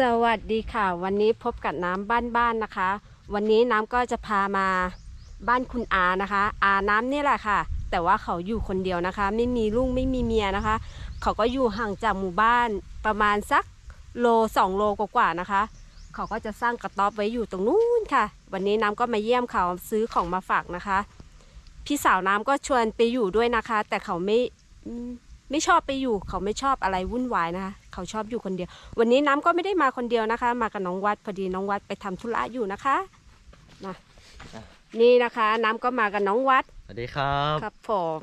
สวัสดีค่ะ วันนี้พบกับน้ำบ้านบ้านๆนะคะ วันนี้น้ำก็จะพามาบ้านคุณอานะคะ อาน้ำนี่แหละค่ะ แต่ว่าเขาอยู่คนเดียวนะคะ ไม่มีลูกไม่มีเมียนะคะ เขาก็อยู่ห่างจากหมู่บ้านประมาณสักโลสองโลกว่าๆนะคะ เขาก็จะสร้างกระต๊อบไว้อยู่ตรงนู้นค่ะ วันนี้น้ำก็มาเยี่ยมเขาซื้อของมาฝากนะคะ พี่สาวน้ำก็ชวนไปอยู่ด้วยนะคะ แต่เขาไม่ ไม่ชอบไปอยู่ เขาไม่ชอบอะไรวุ่นวายนะคะ เขาชอบอยู่คนเดียว วันนี้น้ำก็ไม่ได้มาคนเดียวนะคะ มากับน้องวัดพอดีน้องวัดไปทำธุระอยู่นะคะนะนี่นะคะ น้ำก็มากับน้องวัดสวัสดีครับครับผม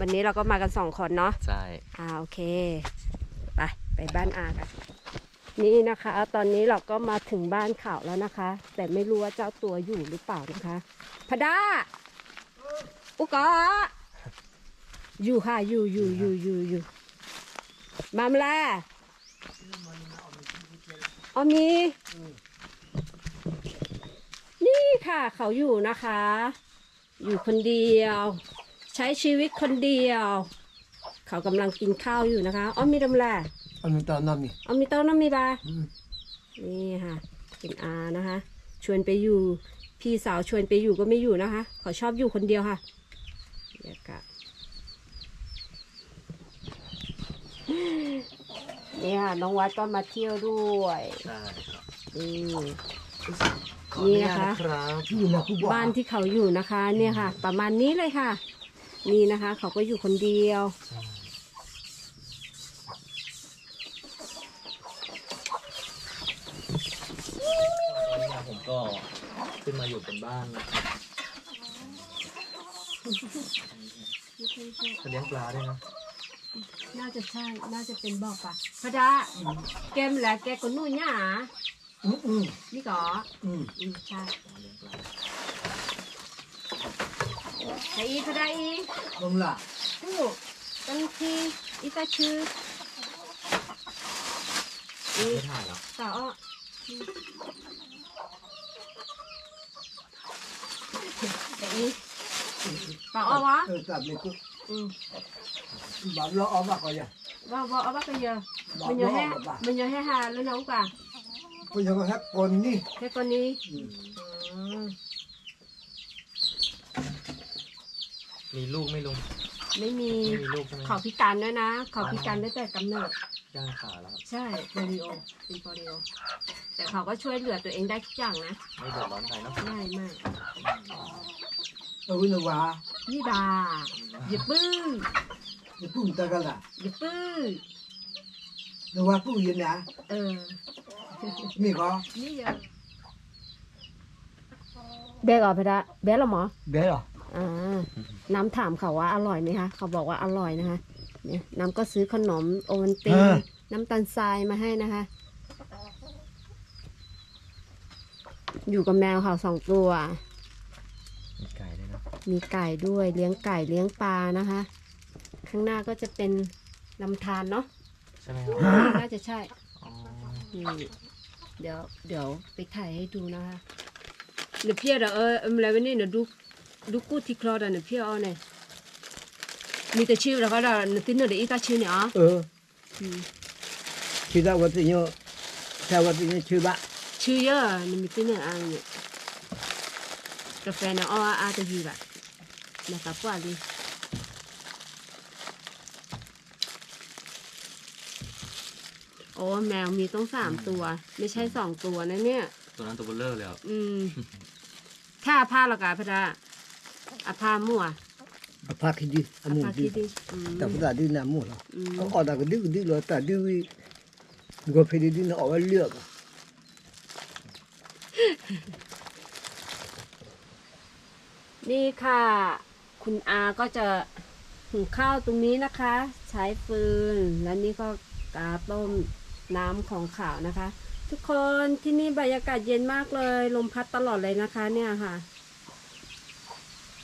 วันนี้เราก็มากันสองคนเนาะใช่อ่าโอเคไปไปบ้านอากันนี่นะคะ ตอนนี้เราก็มาถึงบ้านเขาแล้วนะคะ แต่ไม่รู้ว่าเจ้าตัวอยู่หรือเปล่านะคะพดาอุกอ อยู่ค่ะอยู่อยู่อยู่อยู่อยู่มามลาอ๋อมี นี่ค่ะ เขาอยู่นะคะ อยู่คนเดียว ใช้ชีวิตคนเดียว เขากำลังกินข้าวอยู่นะคะอ๋อมีดำแล Anu tak nami. อ๋อมีเต้าน้ำมีบา Hmm. นี่ค่ะเป็นอานะคะ ชวนไปอยู่ พี่สาวชวนไปอยู่ก็ไม่อยู่นะคะ เขาชอบอยู่คนเดียวค่ะบรรยากาศ นี่ค่ะน้องวัดก็มาเที่ยวด้วยใช่นี่ Kau Ni ni lah, ada ha. kerap. Ni lah aku buat. บ้านที่เขาอยู่นะคะ เนี่ยค่ะ ประมาณนี้เลยค่ะ นี่นะคะ เขาก็อยู่คนเดียว ตอนนี้ผมก็ขึ้นมาอยู่บนบ้านนะครับจะเลี้ยงปลาด้วยนะ น่าจะใช่ น่าจะเป็นบอกปะพระดาแกมแหละแกก็นู่นเนี่ยหา Hmm, hmm, นี่ก่อ hmm. อืมใช่เลี้ยงปลาไอ้อีพระดาอี Bang lah. กูตั้งทีอีตาชื่ออีไม่ถ่ายหรอกสาวอ้อไอ้อีสาวอ้อวะ Eh, tak boleh tu. อืม Bab lo awak kau ya. ว่าว่าเอาว่าไปเยอะ Bab มันเย lo อะแค่ awak bab. มันเยอะแค่หาแล้วน้องกว่า Kau jangan hak kon ni. แค่คนนี้ Hmm. อืมมีลูกไม่ลุงไม่มี ไม่มีลูกใช่ไหมเขาพิการด้วยนะ เขาพิการได้แต่กำเนิด ย่างขาแล้วครับใช่โปลิโอเป็นโปลิโอแต่เขาก็ช่วยเหลือตัวเองได้ทุกอย่างนะไม่เดือดร้อนใครเนาะไม่ไม่ Tahu ni wah. นี่ดาอย่าปื้อ Ni pun tak kalah. อย่าปื้อ Ni wah aku ye na. เออ Ni kau. นี่เยอะเบกออกไปละเบกหรอหมอ Dah lah. อ่าน้ำถามเขาว่าอร่อยไหมคะเขาบอกว่าอร่อยนะคะ เนี่ยน้ำก็ซื้อขนมโอวันตินอ่าน้ำตาลทรายมาให้นะคะ อยู่กับแมวเขาสองตัวมีไก่ด้วยนะ มีไก่ด้วยเลี้ยงไก่เลี้ยงปลานะคะ ข้างหน้าก็จะเป็นลำธารเนาะใช่ไหมครับน่าจะใช่อ๋อนี่เดี๋ยวเดี๋ยวไปถ่ายให้ดูนะคะเดี๋ยวพี่เดี๋ยวเอออะไรวะนี่เดี๋ยวดูดูกู้ที่คลอดอะเดี๋ยวพี่เอาเนี่ยมีแต่ชื่อแล้วก็เดี๋ยวตินเดี๋ยวอีตาชื่อเนี่ยอ๋อ Eh, อืม kita waktunya saya waktunya cuba. ชื่อเยอะนี่มีตินเนี่ยอ่างเนี่ยกาแฟเนี่ยอ๋ออาจะอยู่แบบ นะครับว่าดิโอ้แมวมีต้องสามตัว ไม่ใช่สองตัวนะเนี่ย ตัวนั้นตัวเบลเลอร์เลยครับอืมถ้าผ้าละกาพระดาอาผ้ามั่ว Apa kidi อา amu ผ้าคิ di. ดดิอืม Tak pernah di namu lah. อืม Kau ada gede gede lo tak di. Gua pilih di nak awal liak. นี่ค่ะ คุณอาก็จะหุงข้าวตรงนี้นะคะ ใช้ฟืน และนี่ก็กาต้มน้ำของขาวนะคะ ทุกคนที่นี่บรรยากาศเย็นมากเลย ลมพัดตลอดเลยนะคะเนี่ยค่ะ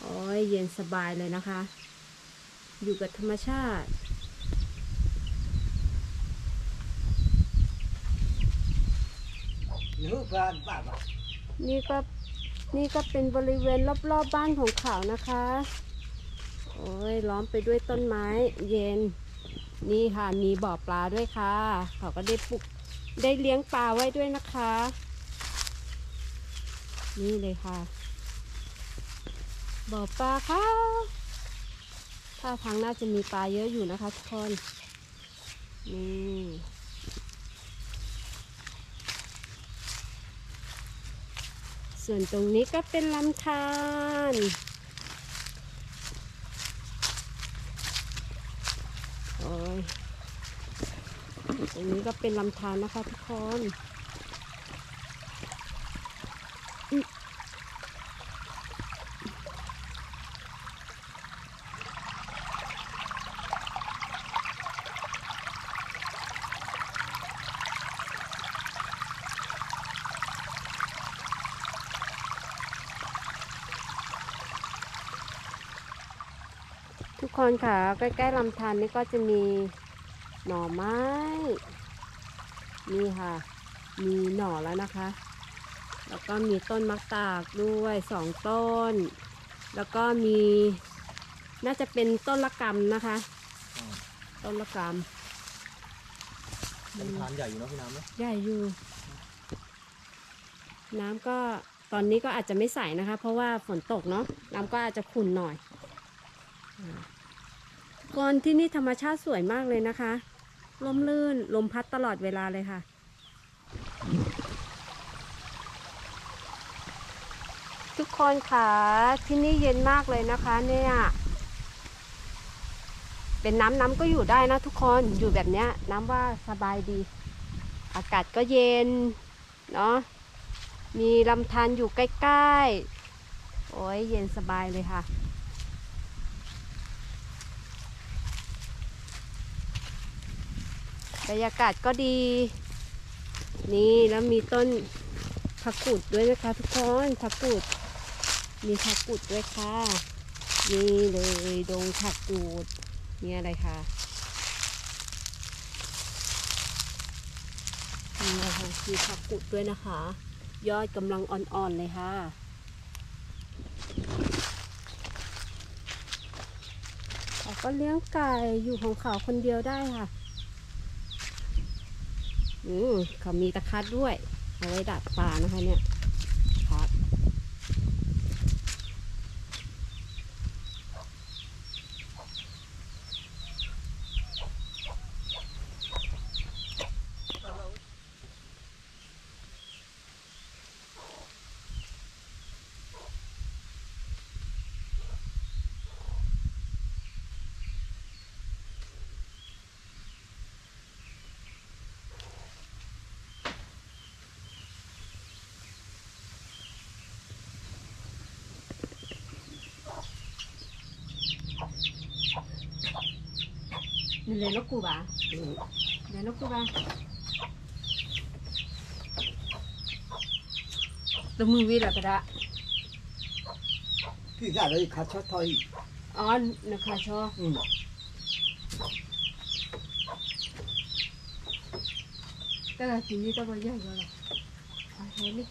โอ้ยเย็นสบายเลยนะคะ อยู่กับธรรมชาติ Ni kan apa? นี่ก็นี่ก็เป็นบริเวณรอบๆบบ้านของเขานะคะ โอ้ยล้อมไปด้วยต้นไม้ เย็น นี่ค่ะมีบ่อปลาด้วยค่ะ เขาก็ได้ปลูกได้เลี้ยงปลาไว้ด้วยนะคะ นี่เลยค่ะ บ่อปลาค่ะท่าทางน่าจะมีปลาเยอะอยู่นะคะทุกคนนี่ส่วนตรงนี้ก็เป็นลำธารโอ้ย ตรงนี้ก็เป็นลำธารนะคะทุกคน ทุกคนค่ะ ใกล้ๆลำธารนี่ก็จะมีหน่อไม้ นี่ค่ะ มีหน่อแล้วนะคะ แล้วก็มีต้นมะตากด้วยสองต้น แล้วก็มีน่าจะเป็นต้นละกำนะคะอืมต้นละกเป็นทานใหญ่อยู่เนอะพี่น้ำเนอะำใหญ่อยู่ น้ำก็ตอนนี้ก็อาจจะไม่ใสนะคะ เพราะว่าฝนตกเนาะน้ำก็อาจจะขุ่นหน่อยอ่า ก่อนที่นี่ธรรมชาติสวยมากเลยนะคะลมลื่นลมพัดตลอดเวลาเลยค่ะ ทุกคนค่ะที่นี่เย็นมากเลยนะคะ เนี่ย เป็นน้ำน้ำก็อยู่ได้นะทุกคนอยู่แบบเนี้ย น้ำว่าสบายดี อากาศก็เย็นเนาะมีลำธารอยู่ใกล้ๆ โอ้ยเย็นสบายเลยค่ะ บรรยากาศก็ดี นี่แล้วมีต้นผักกูดด้วยนะคะ ทุกคนผักกูด มีผักกูดด้วยค่ะนี่เลยดงผักกูดนี่อะไรคะนี่นะคะมีผักกูดด้วยนะคะ ยอดกำลังอ่อนๆเลยค่ะเขาก็เลี้ยงไก่อยู่ของเขาคนเดียวได้ค่ะ อืมเขามีตะคัดด้วย เอาไว้ดักปลานะคะเนี่ยครับ Nilelo ko ba? Nilelo ko ba? Tumuwi la kada. ที่จะเลยขาดชดถอยอ๋อนะคะชออืมแต่ละทีนี้ต้องมาใหญ่กว่าละเอาเห็นนี่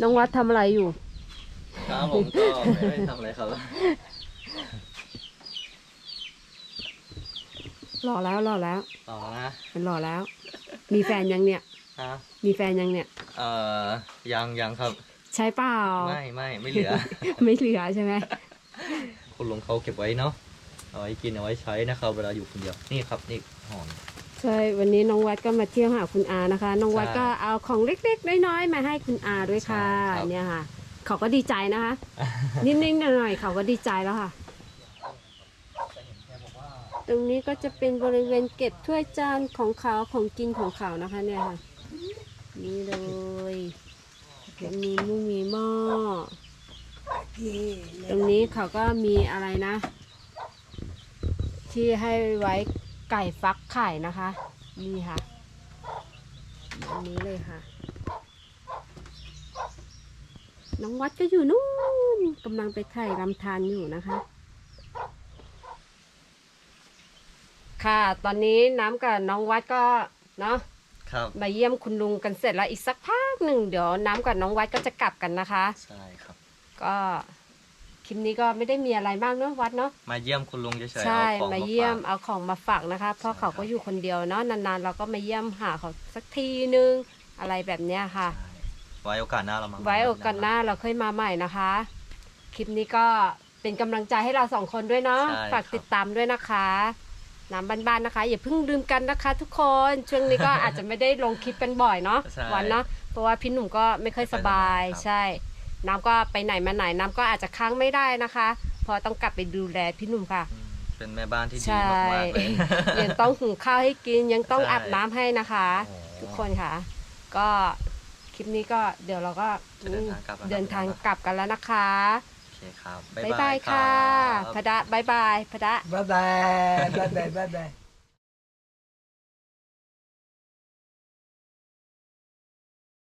น้องวัดทำอะไรอยู่ ครับผมก็ไม่ได้ทำอะไรครับหล่อแล้วหล่อแล้วต่อนะเป็นหล่อแล้ว มีแฟนยังเนี่ย ฮะมีแฟนยังเนี่ย เอ่อยังยังครับ ใช่เปล่า ไม่ไม่ไม่เหลือ ไม่เหลือใช่ไหมคุณลุงเขาเก็บไว้เนาะเอาไว้กินเอาไว้ใช้นะครับ เวลาอยู่คนเดียวนี่ครับนี่หอม ใช่ วันนี้น้องวัดก็มาเที่ยวหาคุณอานะคะ น้องวัดใช่ก็เอาของเล็กๆ น้อยๆ มาให้คุณอาด้วยค่ะ ใช่ครับ เนี่ยค่ะ เขาก็ดีใจนะคะ นิดๆหน่อยๆเขาก็ดีใจแล้วค่ะ ตรงนี้ก็จะเป็นบริเวณเก็บถ้วยจานของเขาของกินของเขานะคะ เนี่ยค่ะ นี่เลยจะมีมุ้งมีหม้อตรงนี้เขาก็มีอะไรนะ ที่ให้ไว้ไก่ฟักไข่นะคะ นี่ค่ะอันนี้เลยค่ะ น้องวัดก็อยู่นู่นกำลังไปไข่ลำธารอยู่นะคะ ค่ะ ตอนนี้น้ำกับน้องวัดก็เนาะครับมาเยี่ยมคุณลุงกันเสร็จแล้วอีกสักพักหนึ่งเดี๋ยวน้ำกับน้องวัดก็จะกลับกันนะคะ ใช่ครับ ก็คลิปนี้ก็ไม่ได้มีอะไรมากเนาะวัดเนาะมาเยี่ยมคุณลุงเฉยๆใช่เอาของมามาเยี่ยมฝากเอาของมาฝากนะคะ เพราะใช่เขาก็ครับอยู่คนเดียวเนาะนานๆ เราก็มาเยี่ยมหาเขาสักทีนึงอะไรแบบเนี้ยค่ะใช่ ไว้โอกาสหน้าเรามาไว้โอกาสหน้าเราค่อยมาใหม่นะคะ คลิปนี้ก็เป็นกำลังใจให้เราสองคนด้วยเนาะใช่ฝากครับติดตามด้วยนะคะน้ำบ้านๆนะคะ อย่าเพิ่งลืมกันนะคะ ทุกคนช่วงนี้ก็อาจจะไม่ได้ลงคลิปกันบ่อยเนาะใช่วันเนาะเพราะว่าพี่หนุ่มก็ไม่ค่อยสบายไม่ค่อยสบายครับใช่ น้ำก็ไปไหนมาไหนน้ำก็อาจจะค้างไม่ได้นะคะเพราะต้องกลับไปดูแลพี่หนุ่มค่ะอืมเป็นแม่บ้านที่ดีใช่มากๆเลยยังต้องหุงข้าวให้กินยังต้องใช่อาบน้ำให้นะคะโอ้ทุกคนค่ะ ก็ คลิปนี้ก็เดี๋ยวเราก็จะเดินทางกลับแล้วนะเดินทางกลับกันแล้วนะคะโอเคครับ บ๊ายบายค่ะรับพระดะ บ๊ายบายพระดะ Bye bye. bye bye. Bye bye.